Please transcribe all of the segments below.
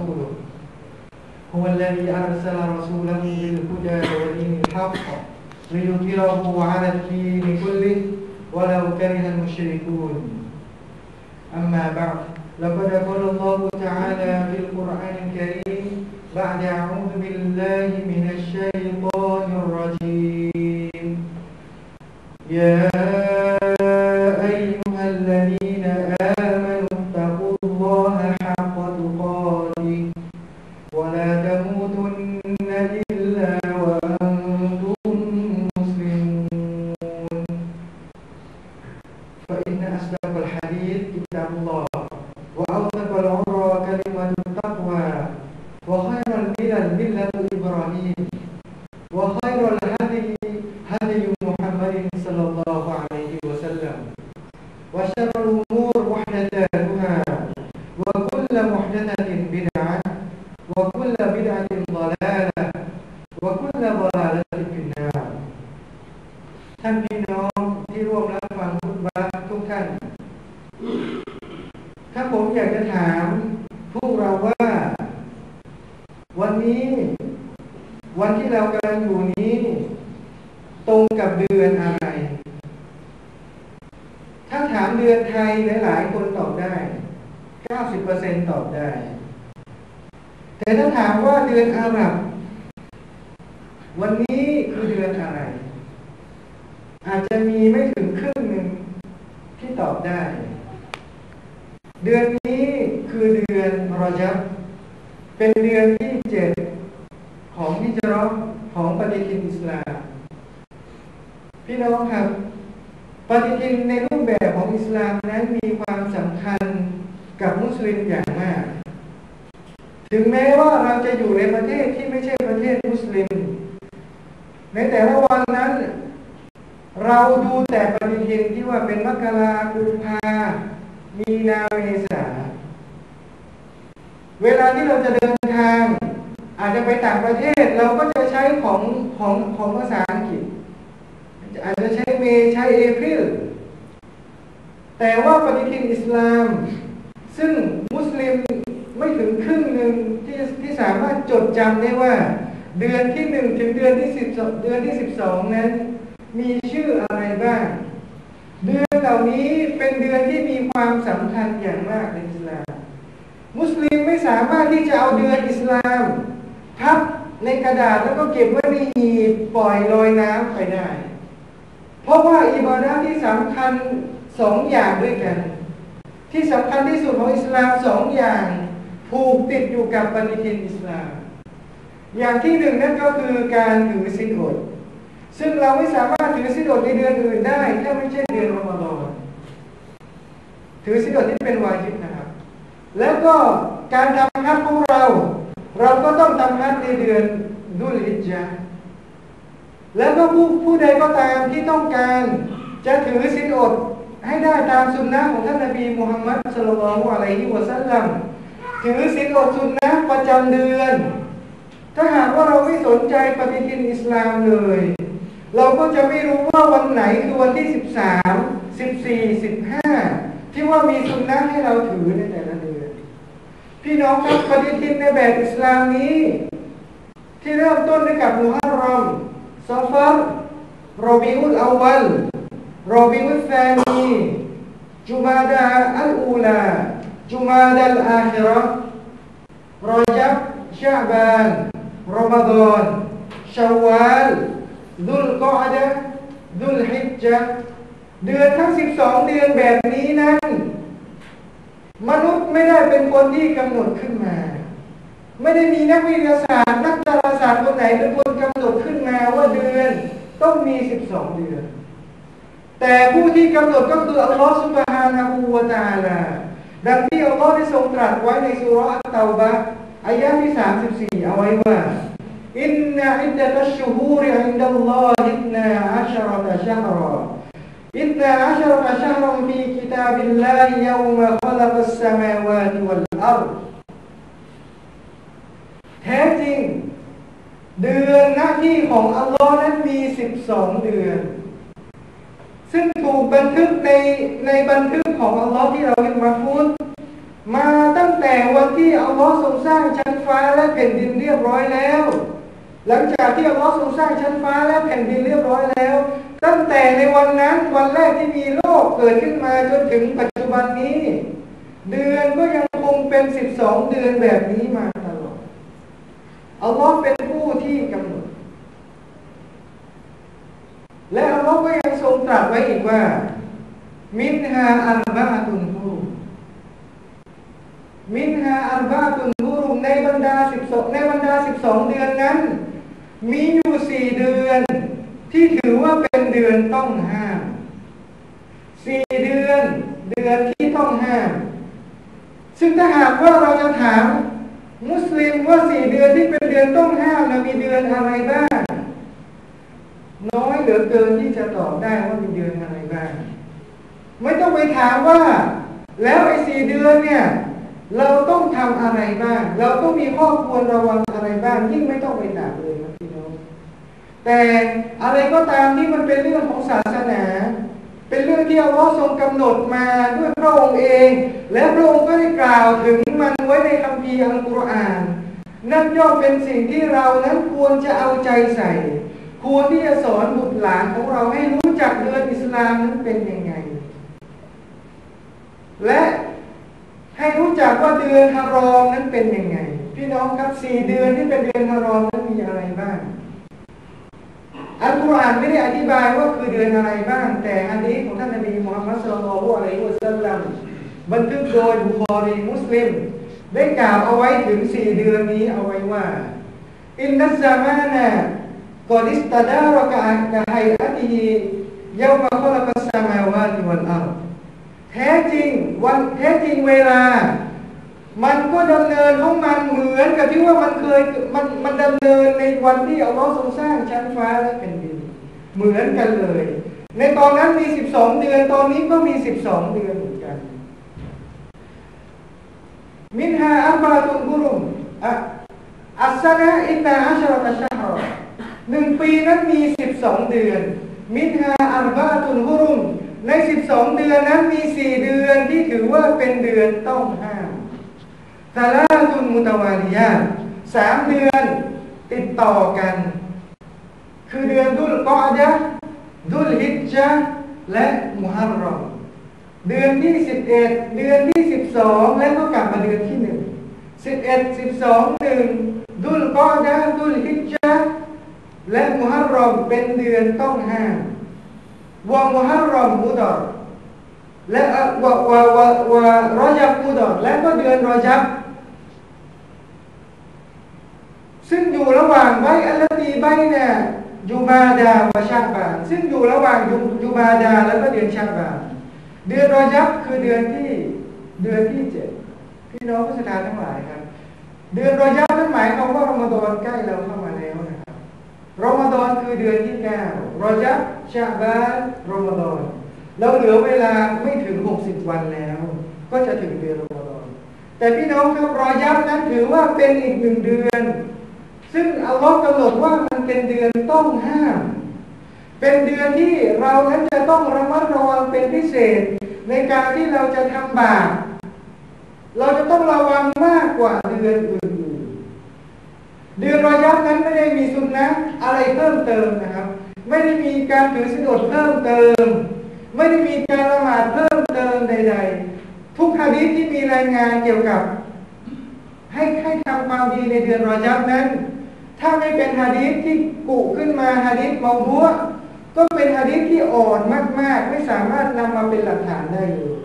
ورسوله هو الذي أرسل رسوله بالهدى ودين الحق ليظهره على الدين كله ولو كره المشركون. أما بعد لقد قال الله تعالى في القرآن الكريم بعد أعوذ بالله من وشر الأمور ตอบได้ เดือนนี้คือเดือนรอจับเป็นเดือนที่เจ็ดของฮิจรัตของปฏิทินอิสลามพี่น้องครับ ปฏิทินในรูปแบบของอิสลามนั้นมีความสำคัญกับมุสลิมอย่างมาก ถึงแม้ว่าเราจะอยู่ในประเทศที่ไม่ใช่ประเทศมุสลิม ในแต่ละวันนั้น เราดูแต่ปฏิทินที่ว่าเป็นมกรากุมภามีนาเมษาเวลาที่เราจะเดินทาง อาจจะไปต่างประเทศเราก็จะใช้ของของของภาษาอังกฤษ อาจจะใช้เมใช้เอพริลแต่ว่าปฏิทินอิสลาม ซึ่งมุสลิมไม่ถึงครึ่งหนึ่งที่ที่สามารถจดจำได้ว่า เดือนที่หนึ่งถึงเดือนที่สิบเดือนที่สิบสองนั้น มีชื่ออะไรบ้าง เดือนเหล่านี้เป็นเดือนที่มีความสำคัญอย่างมากในอิสลาม มุสลิมไม่สามารถที่จะเอาเดือนอิสลามพับในกระดาษแล้วก็เก็บไว้ในหีบปล่อยลอยน้ำไปได้ เพราะว่าอิบาดะที่สำคัญสองอย่างด้วยกัน ที่สำคัญที่สุดของอิสลามสองอย่างผูกติดอยู่กับปฏิทินอิสลาม อย่างที่หนึ่งนั่นก็คือการถือศีลอด ซึ่งเราไม่สามารถถือศีลอดในเดือนอื่นได้ ถ้าไม่ใช่เดือนรอมฎอนถือศีลอดที่เป็นวาญิบนะครับ แล้วก็การทำฮัจญ์ของเรา เราก็ต้องทำฮัจญ์ในเดือนดุลฮิจญะห์แล้วก็ผู้ผู้ใดก็ตามที่ต้องการจะถือศีลอดให้ได้ตามสุนนะของท่านนบีมุฮัมมัดสุลลัลอะลัยฮิวะสัลลัมถือศีลอดสุนนะประจำเดือน ถ้าหากว่าเราไม่สนใจปฏิทินอิสลามเลย เราก็จะไม่รู้ว่าวันไหนคือวันที่13 14 15ที่ว่ามีสุนนะให้เราถือในแต่ละเดือน พี่น้องครับปฏิทินในแบบอิสลามนี้ ที่เริ่มต้นด้วยกับมุฮัรรอมซอฟาร์โรบิอุลอาวัลโรบิอุลฟานีจุมาดาอัลอูลาจุมาดาลอาฮิรอรอจับชาบานรอมฎอนชาวาล ดุลกอดะดุลฮิจญะเดือนทั้ง12เดือนแบบนี้นั้น มนุษย์ไม่ได้เป็นคนที่กำหนดขึ้นมา ไม่ได้มีนักวิทยาศาสตร์ นักดาราศาสตร์คนไหนเป็นคนกำหนดขึ้นมาว่าเดือนต้องมี12เดือน แต่ผู้ที่กำหนดก็คืออัลลอฮฺสุบฮานะฮูวะตาลาดังที่อัลลอฮ์ได้ทรงตรัสไว้ในสุรอัตเตาบะอายะที่34เอาไว้ว่าอินนาอิดดะตัชชูฮูรอินดัลลอฮิตนาอัชรตะชะฮรออิตนา อัชรตะชะฮรอฟีกิตาบิลลาฮิยาวมะขลักัสสมาวาติวัลอัรแท้จริง เดือนหน้าที่ของอัลลอฮ์นั้นมี 12 เดือน ซึ่งถูกบันทึกในในบันทึกของอัลลอฮ์ที่เราเรียกมาฟูดมาตั้งแต่วันที่อัลลอฮ์ทรงสร้างชั้นฟ้าและแผ่นดินเรียบร้อยแล้ว หลังจากที่อัลลอฮ์ทรงสร้างชั้นฟ้าและแผ่นดินเรียบร้อยแล้ว ตั้งแต่ในวันนั้นวันแรกที่มีโลกเกิดขึ้นมาจนถึงปัจจุบันนี้ เดือนก็ยังคงเป็น12เดือนแบบนี้มาตลอดอัลลอฮ์เป็นผู้ที่กำหนดและอัลลอฮ์ก็ยังทรงตรัสไว้อีกว่า มินฮาอัลบาตุนฮูมินฮาอัลบาตุนฮูรุในบรรดา12ในบรรดา 12 เดือนนั้น มีอยู่สี่เดือน ที่ถือว่าเป็นเดือนต้องห้ามสี่เดือน เดือนที่ต้องห้าม ซึ่งถ้าหากว่าเราจะถาม มุสลิมว่าสี่เดือนที่เป็นเดือนต้องห้ามนะมีเดือนอะไรบ้าง น้อยเหลือเกินที่จะตอบได้ว่ามีเดือนอะไรบ้าง ไม่ต้องไปถามว่า แล้วไอ้สี่เดือนเนี่ยเราต้องทำอะไรบ้าง เราต้องมีข้อควรระวังอะไรบ้าง ยิ่งไม่ต้องไปถามเลย แต่อะไรก็ตามที่มันเป็นเรื่องของศาสนา เป็นเรื่องที่อัลลอฮ์ทรงกำหนดมาด้วยพระองค์เอง และพระองค์ก็ได้กล่าวถึงมันไว้ในคัมภีร์อัลกุรอาน นั่นย่อมเป็นสิ่งที่เรานั้นควรจะเอาใจใส่ ควรที่จะสอนบุตรหลานของเราให้รู้จักเดือนอิสลามนั้นเป็นยังไง และให้รู้จักว่าเดือนฮารอมนั้นเป็นยังไง พี่น้องครับสี่เดือนที่เป็นเดือนฮารอมนั้นมีอะไรบ้าง อัลกุรอานไม่ได้อธิบายว่าคือเดือนอะไรบ้าง แต่อันนี้ของท่านนบีมุฮัมมัดสุลลัลฮุอะลัยฮิวะสัลลัมบันทึกโดยบุคอรีมุสลิม ได้กล่าวเอาไว้ถึงสี่เดือนนี้เอาไว้ว่าอินนัสซามานะกอดิสตาดารกะกะไฮอะติฮิยาวมะคอลกัสสมาวาติวัลอัรแท้จริงวันแท้จริงเวลา มันก็ดำเนินของมันเหมือนกับที่ว่ามันเคยมันมันดำเนินในวันที่อัลลอฮ์ทรงสร้างชั้นฟ้าและแผ่นดินเหมือนกันเลย ในตอนนั้นมี12เดือนตอนนี้ก็มี12เดือนเหมือนกัน มินฮาอัลบาตุนกุรุมอะอัสซานะอินนาอัชรตะชะฮรหนึ่งปีนั้นมี12เดือน มินฮาอัลบาตุนกุรุมใน12เดือนนั้นมี4เดือนที่ถือว่าเป็นเดือนต้องห้าม ซาลาตุนมุตวาลียาสามเดือนติดต่อกัน คือเดือนดุลกอดะดุลฮิจจ์และมุฮัรรอมเดือนที่11เดือนที่12แล้วก็กลับมาเดือนที่1 11 12 1ดุลกอดะดุลฮิจจ์และมุฮัรรอมเป็นเดือนต้องห้ามวะมุฮัรรอมมุดอรและวะวะวะวะรอจับมุดอรและก็เดือนรอจับ ซึ่งอยู่ระหว่างไว้อัลตีใบเนี่ยยูบาดาวะชาบาน ซึ่งอยู่ระหว่างยูยูบาดาแล้วก็เดือนชาบาน เดือนรอยับคือเดือนที่เดือนที่เจ็ดพี่น้องผู้ศรัทธาทั้งหลายครับ เดือนรอยับนั้นหมายความว่ารอมฎอนใกล้เราเข้ามาแล้วนะครับรอมฎอนคือเดือนที่เก้ารอยับชาบานรอมฎอนเราเหลือเวลาไม่ถึง60วันแล้ว ก็จะถึงเดือนรอมฎอนแต่พี่น้องครับรอยับนั้นถือว่าเป็นอีกหนึ่งเดือน ซึ่งอัลลอฮ์กำหนดว่ามันเป็นเดือนต้องห้าม เป็นเดือนที่เรานั้นจะต้องระมัดระวังเป็นพิเศษ ในการที่เราจะทำบาปเราจะต้องระวังมากกว่าเดือนอื่นๆเดือนรอยับนั้นไม่ได้มีสุนนะอะไรเพิ่มเติมนะครับ ไม่ได้มีการถือสินอดเพิ่มเติม ไม่ได้มีการละหมาดเพิ่มเติมใด ๆ ทุกฮะดีษที่มีรายงานเกี่ยวกับ ให้ให้ทำความดีในเดือนรอยับนั้น ถ้าไม่เป็นฮะดีษที่กุขึ้นมาฮะดีษเมาบัวก็เป็นฮะดีษที่อ่อนมาก ๆ ไม่สามารถนำมาเป็นหลักฐานได้เลย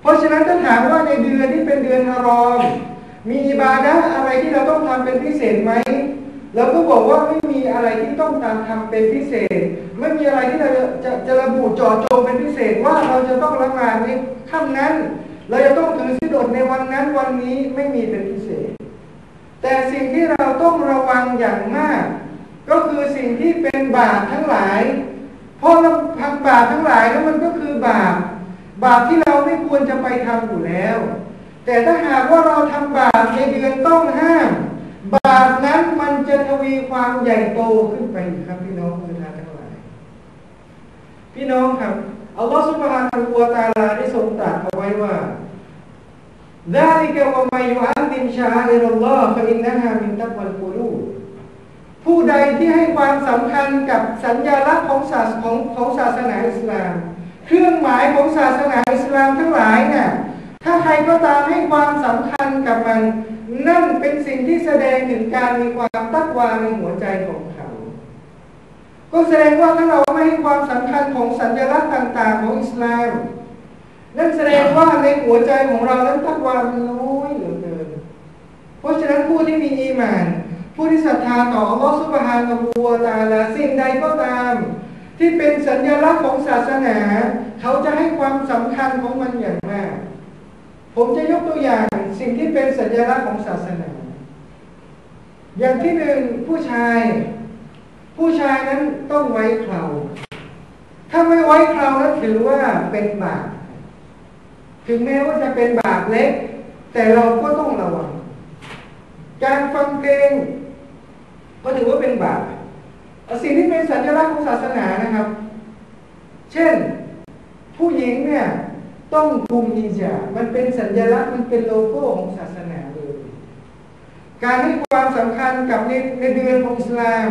เพราะฉะนั้นถ้าถามว่าในเดือนที่เป็นเดือนฮารอม มีอิบาดะอะไรที่เราต้องทำเป็นพิเศษไหมเราก็บอกว่าไม่มีอะไรที่ต้องตามทำเป็นพิเศษ ไม่มีอะไรที่เราจะจะระบุเจาะจงเป็นพิเศษว่าเราจะต้องละหมาดในค่ำนั้น เราจะต้องถือสินอดในวันนั้นวันนี้ไม่มีเป็นพิเศษ แต่สิ่งที่เราต้องระวังอย่างมาก ก็คือสิ่งที่เป็นบาปทั้งหลาย เพราะเราทำบาปทั้งหลายแล้วมันก็คือบาป บาปที่เราไม่ควรจะไปทำอยู่แล้ว แต่ถ้าหากว่าเราทำบาปในเดือนต้องห้าม บาปนั้นมันจะทวีความใหญ่โตขึ้นไปครับพี่น้องผู้ทานทั้งหลาย พี่น้องครับอัลลอฮฺสุบฮานะฮูวตาลาได้ทรงตรัสเอาไว้ว่า ذلك وما يعظم شعائر الله فإنها من تقوى القلوب ผู้ใดที่ให้ความสำคัญกับสัญญลักษณ์ของศาสของของศาสนาอิสลาม เครื่องหมายของศาสนาอิสลามทั้งหลายเนี่ยถ้าใครก็ตามให้ความสำคัญกับมัน นั่นเป็นสิ่งที่แสดงถึงการมีความตักวาในหัวใจของเขา ก็แสดงว่าถ้าเราไม่ให้ความสำคัญของสัญลักษณ์ต่าง ๆ ของอิสลาม นั่นแสดงว่าในหัวใจของเรานั้นตักวามันน้อยเหลือเกิน เพราะฉะนั้นผู้ที่มีอีมาน ผู้ที่ศรัทธาต่ออัลลอฮฺสุบฮานะฮูวะตาลาสิ่งใดก็ตาม ที่เป็นสัญลักษณ์ของศาสนา เขาจะให้ความสำคัญของมันอย่างมาก ผมจะยกตัวอย่างสิ่งที่เป็นสัญลักษณ์ของศาสนา อย่างที่หนึ่งผู้ชาย ผู้ชายนั้นต้องไว้เคราถ้าไม่ไว้เครานั้นถือว่าเป็นบาป ถึงแม้ว่าจะเป็นบาปเล็ก แต่เราก็ต้องระวัง การฟังเพลงก็ถือว่าเป็นบาปสิ่งที่เป็นสัญลักษณ์ของศาสนานะครับ เช่นผู้หญิงเนี่ยต้องคุมฮิญาบมันเป็นสัญลักษณ์มันเป็นโลโก้ของศาสนาเลย การให้ความสำคัญกับในในเดือนของอิสลาม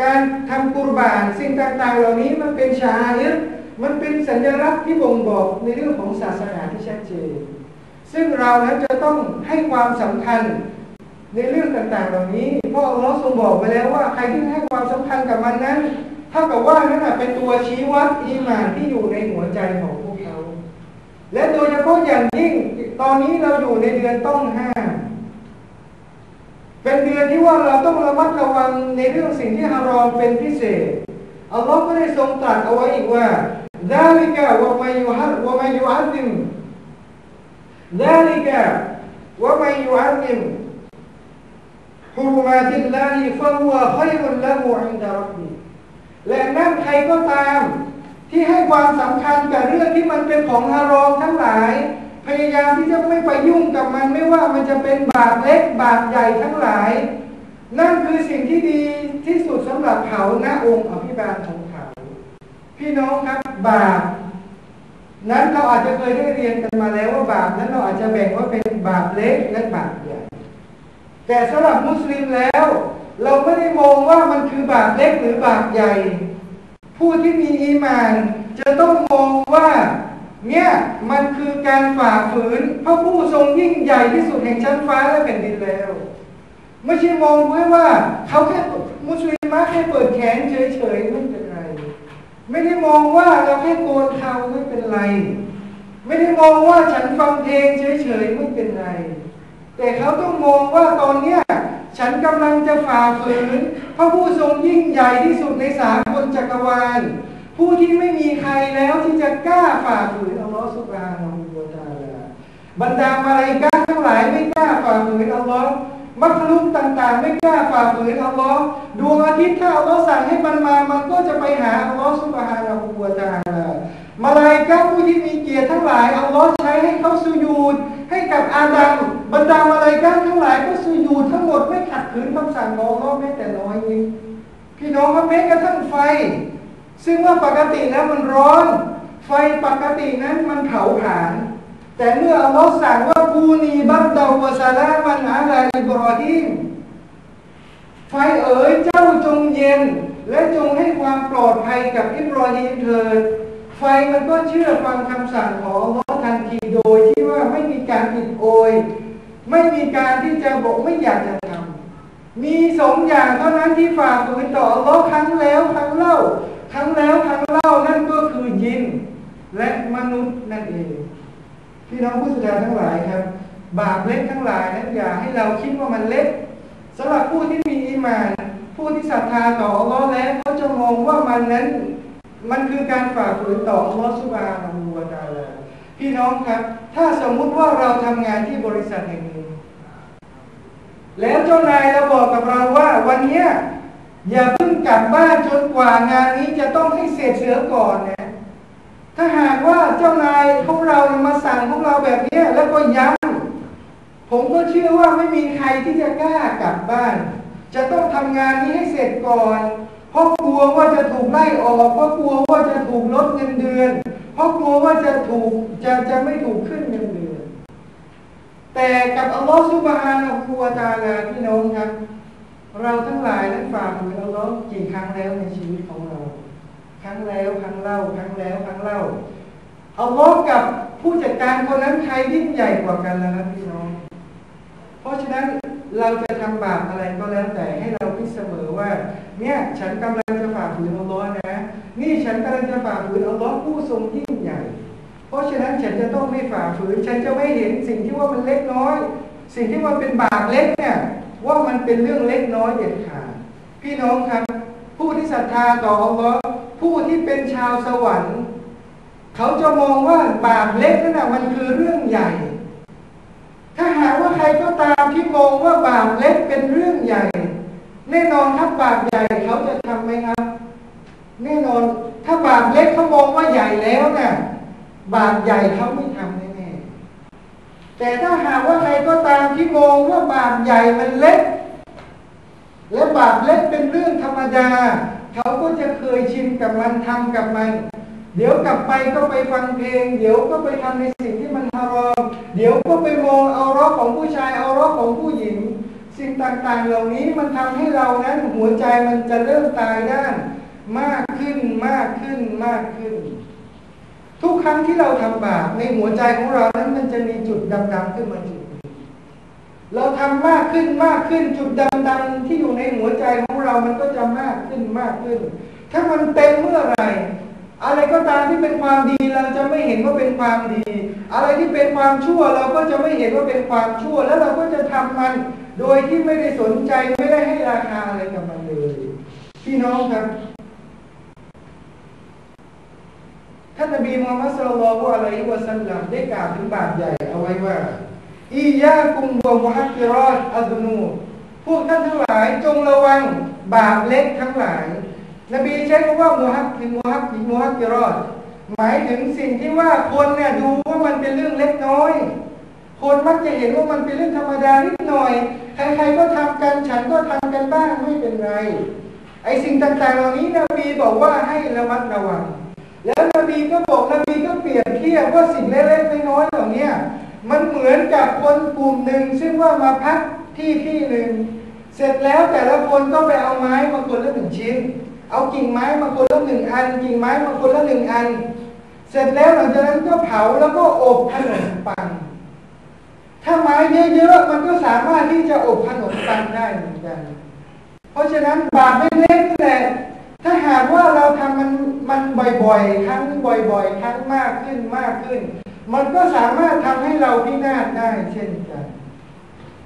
การทำกุรบานสิ่งต่างๆ เหล่านี้มันเป็นชาอิร มันเป็นสัญลักษณ์ที่บ่งบอกในเรื่องของศาสนาที่ชัดเจน ซึ่งเรานั้นจะต้องให้ความสำคัญในเรื่องต่างๆ เหล่านี้เพราะอัลลอฮ์ทรงบอกไปแล้วว่าใครที่ให้ความสำคัญกับมันนั้นเท่ากับว่านั่นเป็นตัวชี้วัดอีมานที่อยู่ในหัวใจของพวกเขา และโดยเฉพาะอย่างยิ่งตอนนี้เราอยู่ในเดือนต้องห้ามเป็นเดือนที่ว่าเราต้องระมัดระวังในเรื่องสิ่งที่ฮารอมเป็นพิเศษอัลลอฮ์ก็ได้ทรงตรัสเอาไว้อีกว่า ذلك ومن ومن يعظم ذلك ومن يعظم حرمات الله فهو خير له عند ربه และนั่นใครก็ตาม ที่ให้ความสำคัญกับเรื่องที่มันเป็นของฮารอมทั้งหลาย พยายามที่จะไม่ไปยุ่งกับมันไม่ว่ามันจะเป็นบาปเล็กบาปใหญ่ทั้งหลาย นั่นคือสิ่งที่ดีที่สุดสำหรับเขาณองค์อภิบาลของเขา พี่น้องครับ บาปนั้นเราอาจจะเคยได้เรียนกันมาแล้วว่าบาปนั้นเราอาจจะแบ่งว่าเป็นบาปเล็กและบาปใหญ่แต่สำหรับมุสลิมแล้ว เราไม่ได้มองว่ามันคือบาปเล็กหรือบาปใหญ่ ผู้ที่มีอีมาน จะต้องมองว่าเนี่ยมันคือการฝ่าฝืนพระผู้ทรงยิ่งใหญ่ที่สุดแห่งชั้นฟ้าและแผ่นดินแล้ว ไม่ใช่มองไว้ว่าเขาแค่มุสลิมมาแค่เปิดแขนเฉยๆไม่เป็น ไม่ได้มองว่าเราแค่โกนเขาไม่เป็นไร ไม่ได้มองว่าฉันฟังเพลงเฉยๆไม่เป็นไร แต่เขาต้องมองว่าตอนเนี้ยฉันกำลังจะฝ่าฝืนพระผู้ทรงยิ่งใหญ่ที่สุดในสากลจักรวาล ผู้ที่ไม่มีใครแล้วที่จะกล้าฝ่าฝืนอัลลอฮฺสุบฮานะฮูวะตาลาบรรดามาลาอิกะทั้งหลายไม่กล้าฝ่าฝืนอัลลอฮ์ มัคลุกต่างๆ ไม่กล้าฝ่าฝืนอัลลอฮ์ดวงอาทิตย์ถ้าอัลลอฮ์สั่งให้มันมา มันก็จะไปหาอัลลอฮ์สุบฮานะฮูวะตะอาลามาลาอิกะผู้ที่มีเกียรติทั้งหลายอัลลอฮ์ใช้ให้เขาสุญูดให้กับอาดัมบรรดามาลาอิกะทั้งหลายก็สุญูดทั้งหมดไม่ขัดขืนคำสั่งของอัลลอฮ์แม้แต่น้อยนิดพี่น้องครับแม้กระทั่งไฟ ซึ่งว่าปกติแล้วมันร้อน ไฟปกตินั้นมันเผาผลาญแต่เมื่ออัลลอฮ์สั่งว่า กูนีบัตดาวะซาลามันอาลาอิบรอฮิมไฟเอ๋ยเจ้าจงเย็น และจงให้ความปลอดภัยกับอิบรอฮิมเถิดไฟมันก็เชื่อฟังคำสั่งของอัลลอฮ์ทันทีโดยที่ว่าไม่มีการอิดโอย ไม่มีการที่จะบอกไม่อยากจะทำมีสองอย่างเท่านั้นที่ฝ่าฝืนต่ออัลลอฮ์ครั้งแล้วครั้งเล่า ครั้งแล้วครั้งเล่านั่นก็คือยินและมนุษย์นั่นเอง พี่น้องผู้แสดงทั้งหลายครับ บาปเล็กทั้งหลายนั้นอย่าให้เราคิดว่ามันเล็กสำหรับผู้ที่มีอีมานผู้ที่ศรัทธาต่ออัลลอฮ์แล้วเขาจะมองว่ามันนั้น มันคือการฝ่าฝืนต่ออัลลอฮ์สุบานะฮูวะตาลาพี่น้องครับ ถ้าสมมุติว่าเราทำงานที่บริษัทแห่งหนึ่งแล้วเจ้านายเราบอกกับเราว่าวันนี้อย่าเพิ่งกลับบ้านจนกว่างานนี้จะต้องให้เสร็จเสียก่อนนะ ถ้าหากว่าเจ้านายของเรามาสั่งของเราแบบนี้แล้วก็ย้ำผมก็เชื่อว่าไม่มีใครที่จะกล้ากลับบ้าน จะต้องทำงานนี้ให้เสร็จก่อน เพราะกลัวว่าจะถูกไล่ออกเพราะกลัวว่าจะถูกลดเงินเดือน เพราะกลัวว่าจะถูกจะจะไม่ถูกขึ้นเงินเดือน แต่กับอัลลอฮฺสุบฮานะฮูวาตาลาพี่น้องครับ เราทั้งหลายนั้นฝ่าฝืนอัลลอฮ์กี่ครั้งแล้วในชีวิตของเรา รั้งแล้วครั้งเล่าครั้งแล้วครั้งเล่าเอัลลอกับผู้จัดการคนนั้นใครยิ่งใหญ่กว่ากันแล้วครับพี่น้อง เพราะฉะนั้นเราจะทำบาปอะไรก็แล้วแต่ให้เราคิดเสมอว่า เนี่ยฉันกำลังจะฝ่าฝืนอัลลอฮ์นะ นี่ฉันกำลังจะฝ่าฝืนอัลลอฮ์ผู้ทรงยิ่งใหญ่ เพราะฉะนั้นฉันจะต้องไม่ฝ่าฝืน ฉันจะไม่เห็นสิ่งที่ว่ามันเล็กน้อย สิ่งที่ว่าเป็นบาปเล็กเนี่ยว่ามันเป็นเรื่องเล็กน้อยเด็ดขาดพี่น้องครับ ผู้ที่ศรัทธาต่ออัลลอฮ์ ผู้ที่เป็นชาวสวรรค์ เขาจะมองว่าบาปเล็กนั่นนะมันคือเรื่องใหญ่ ถ้าหากว่าใครก็ตามที่มองว่าบาปเล็กเป็นเรื่องใหญ่ แน่นอนถ้าบาปใหญ่เขาจะทำไหมครับ แน่นอนถ้าบาปเล็กเขามองว่าใหญ่แล้วนะ่ะบาปใหญ่เขาไม่ทำแน่ๆแต่ถ้าหากว่าใครก็ตามที่มองว่าบาปใหญ่มันเล็ก และบาปเล็กเป็นเรื่องธรรมดา เขาก็จะเคยชินกับมันทำกับมัน เดี๋ยวกลับไปก็ไปฟังเพลง เดี๋ยวก็ไปทำในสิ่งที่มันฮารอมเดี๋ยวก็ไปมองเอาร้อของผู้ชายเอาร้อของผู้หญิง สิ่งต่างๆ เหล่านี้มันทำให้เรานั้นหัวใจมันจะเริ่มตายด้าน มากขึ้นมากขึ้นมากขึ้น ทุกครั้งที่เราทำบาปในหัวใจของเรานั้นมันจะมีจุดดำๆขึ้นมาจุด เราทำมากขึ้นมากขึ้นจุดดำๆที่อยู่ในหัวใจของเรามันก็จะมากขึ้นมากขึ้น ถ้ามันเต็มเมื่อไหร่อะไรก็ตามที่เป็นความดีเราจะไม่เห็นว่าเป็นความดี อะไรที่เป็นความชั่วเราก็จะไม่เห็นว่าเป็นความชั่ว แล้วเราก็จะทำมัน โดยที่ไม่ได้สนใจไม่ได้ให้ราคาอะไรกับมันเลย พี่น้องครับท่านนบีมูฮัมมัดสุลลัลฮุอะลัยฮิวะสัลลัมได้กล่าวถึงบาปใหญ่เอาไว้ว่า อียากุมวะมุฮักิรอดอัลนูพวกท่านทั้งหลายจงระวังบาปเล็กทั้งหลาย นบีใช้คำว่ามุฮักกิมุฮักกิมุฮักกิรอดหมายถึงสิ่งที่ว่าคนเนี่ยดูว่ามันเป็นเรื่องเล็กน้อย คนมักจะเห็นว่ามันเป็นเรื่องธรรมดานิดหน่อย ใครๆก็ทำกันฉันก็ทำกันบ้างไม่เป็นไร ไอ้สิ่งต่างๆเหล่านี้นบีบอกว่าให้ระมัดระวัง แล้วนบีก็บอกนบีก็เปรียบเทียบว่าสิ่งเล็กๆน้อยๆเหล่านี้ มันเหมือนกับคนกลุ่มหนึ่งซึ่งว่ามาพักที่ที่หนึ่ง เสร็จแล้วแต่ละคนก็ไปเอาไม้มาคนละหนึ่งชิ้น เอากิ่งไม้มาคนละหนึ่งอัน กิ่งไม้มาคนละหนึ่งอัน เสร็จแล้วหลังจากนั้นก็เผาแล้วก็อบขนมปัง ถ้าไม้เยอะๆมันก็สามารถที่จะอบขนมปังได้เหมือนกัน เพราะฉะนั้นบาปเล็กๆนี่แหละถ้าหากว่าเราทำมันมันบ่อยๆ ครั้งบ่อยๆ ครั้งมากขึ้นมากขึ้น มันก็สามารถทำให้เราพินาศได้เช่นกัน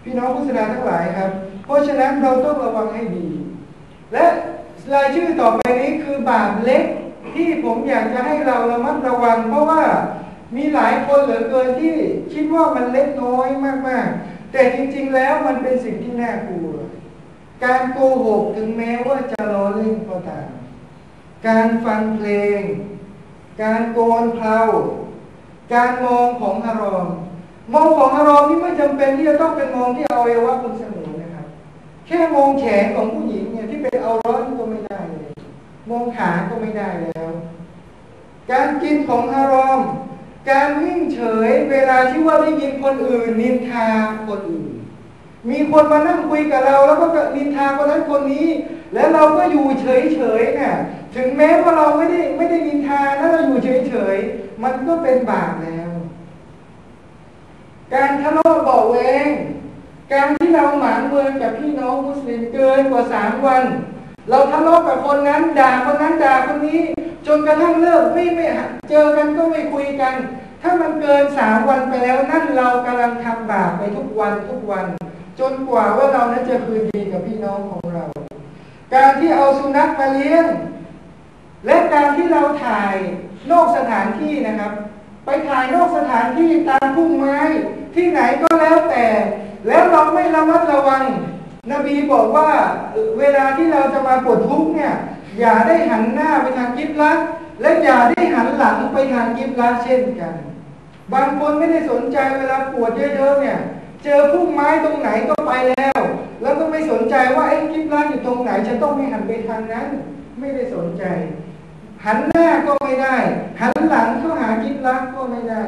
พี่น้องผู้ศรัทธาทั้งหลายครับ เพราะฉะนั้นเราต้องระวังให้ดี และรายชื่อต่อไปนี้คือบาปเล็กที่ผมอยากจะให้เราระมัดระวัง เพราะว่ามีหลายคนเหลือเกินที่คิดว่ามันเล็กน้อยมากๆ แต่จริง ๆ แล้วมันเป็นสิ่งที่น่ากลัว การโกหกถึงแม้ว่าจะล้อเล่นก็ตาม การฟังเพลง การโกนเพลา การมองของฮารอมมองของฮารอมนี่ไม่จำเป็นที่จะต้องเป็นมองที่เอาเอวะคุณสมอนะครับ แค่มองแขนของผู้หญิงเนี่ยที่เป็นเอาร้อนก็ไม่ได้เลยมองขาก็ไม่ได้แล้ว การกินของฮารอมการนิ่งเฉยเวลาที่ว่าได้ยินคนอื่น นินทาคนอื่น มีคนมานั่งคุยกับเรา แล้วก็นินทาคนนั้นคนนี้ แล้วเราก็อยู่เฉยๆเนี่ยถึงแม้ว่าเราไม่ได้ไม่ได้นินทาแล้วเราอยู่เฉยๆ มันก็เป็นบาปแล้ว การทะเลาะเบาแวงการที่เราหมางเมืองกับพี่น้องมุสลิมเกินกว่าสามวัน เราทะเลาะกับคนนั้นด่าคนนั้นด่าคนนี้ จนกระทั่งเลิกไม่ไม่เจอกันก็ไม่คุยกัน ถ้ามันเกินสามวันไปแล้วนั่นเรากำลังทำบาปไปทุกวันทุกวัน จนกว่าว่าเรานั้นจะคืนดีกับพี่น้องของเรา การที่เอาสุนัขมาเลี้ยง และการที่เราถ่าย นอกสถานที่นะครับ ไปถ่ายนอกสถานที่ตามพุ่มไม้ที่ไหนก็แล้วแต่ แล้วเราไม่ระมัดระวัง นบีบอกว่าเวลาที่เราจะมาปวดทุกข์เนี่ย อย่าได้หันหน้าไปทางกิบลัและอย่าได้หันหลังไปทางกิบลัเช่นกัน บางคนไม่ได้สนใจเวลาปวดเยอะๆเนี่ย เจอพุ่มไม้ตรงไหนก็ไปแล้ว แล้วก็ไม่สนใจว่าไอ้กิบลัอยู่ตรงไหนจะต้องไม่หันไปทางนั้น ไม่ได้สนใจ หันหน้าก็ไม่ได้ หันหลังเข้าหากิบลักก็ไม่ได้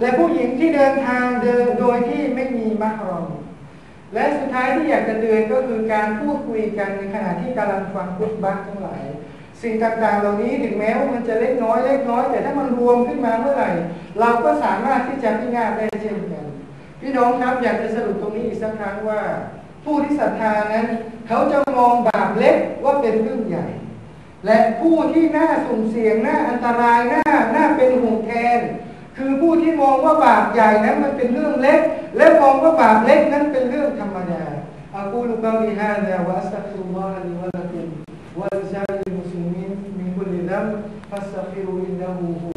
และผู้หญิงที่เดินทางเดินโดยที่ไม่มีมัฮรอมและสุดท้ายที่อยากจะเตือนก็คือการพูดคุยกันในขณะที่กำลังฟังพุทธบักทั้งหลายสิ่งต่างๆ เหล่านี้ถึงแม้ว่ามันจะเล็กน้อยเล็กน้อย แต่ถ้ามันรวมขึ้นมาเมื่อไหร่ เราก็สามารถที่จะพิจารณาได้เช่นกัน พี่น้องครับอยากจะสรุปตรงนี้อีกสักครั้งว่า ผู้ที่ศรัทธานั้น เขาจะมองบาปเล็กว่าเป็นเรื่องใหญ่ และผู้ที่น่าสุ่มเสี่ยงน่าอันตรายน่าน่าเป็นห่วงแทน คือผู้ที่มองว่าบาปใหญ่นั้นมันเป็นเรื่องเล็ก และมองว่าบาปเล็กนั้นเป็นเรื่องธรรมดาอากูลุกาลิฮาดาวะสักฟุลลอฮะลิวะลักุมวะลิซาลิมุสลิมินมินคุลิดัมฟัสตัฟิรุอินนะฮู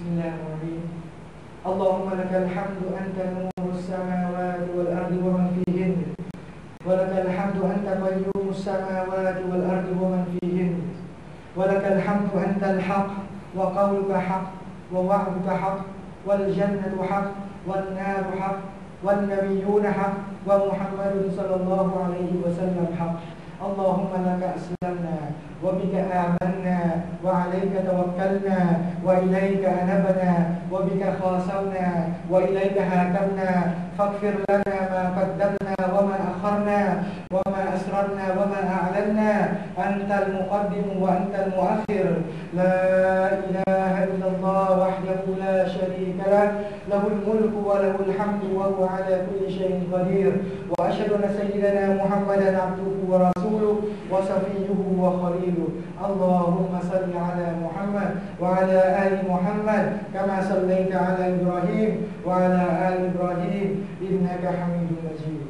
بسم الله الرحمن الرحيم. اللهم لك الحمد أنت نور السماوات والأرض ومن فيهن. ولك الحمد أنت قيوم السماوات والأرض ومن فيهن. ولك الحمد أنت الحق وقولك حق ووعدك حق والجنة حق والنار حق والنبيون حق ومحمد صلى الله عليه وسلم حق. اللهم لك أسلمنا وبك آمنا وعليك توكلنا وإليك أنبنا وبك خاصمنا وإليك هاكمنا فاغفر لنا ما قدمنا وما أخرنا وما أسررنا وما أعلنا. أنت المقدم وأنت المؤخر. لا إله إلا الله وحده لا شريك له. له الملك وله الحمد وهو على كل شيء قدير. وأشهد أن سيدنا محمدا عبده ورسوله وصفيه وخليله. اللهم صل على محمد وعلى آل محمد كما صليت على إبراهيم وعلى آل إبراهيم إنك حميد مجيد.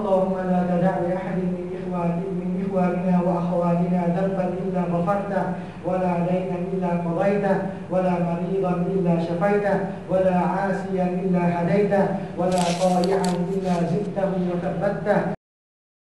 اللهم لا تدع لأحد من من إخواننا وأخواتنا ذنبا إلا غفرته ولا دينا إلا قضيته ولا مريضا إلا شفيته ولا عاسيا إلا هديته ولا طائعا إلا زدته وثبته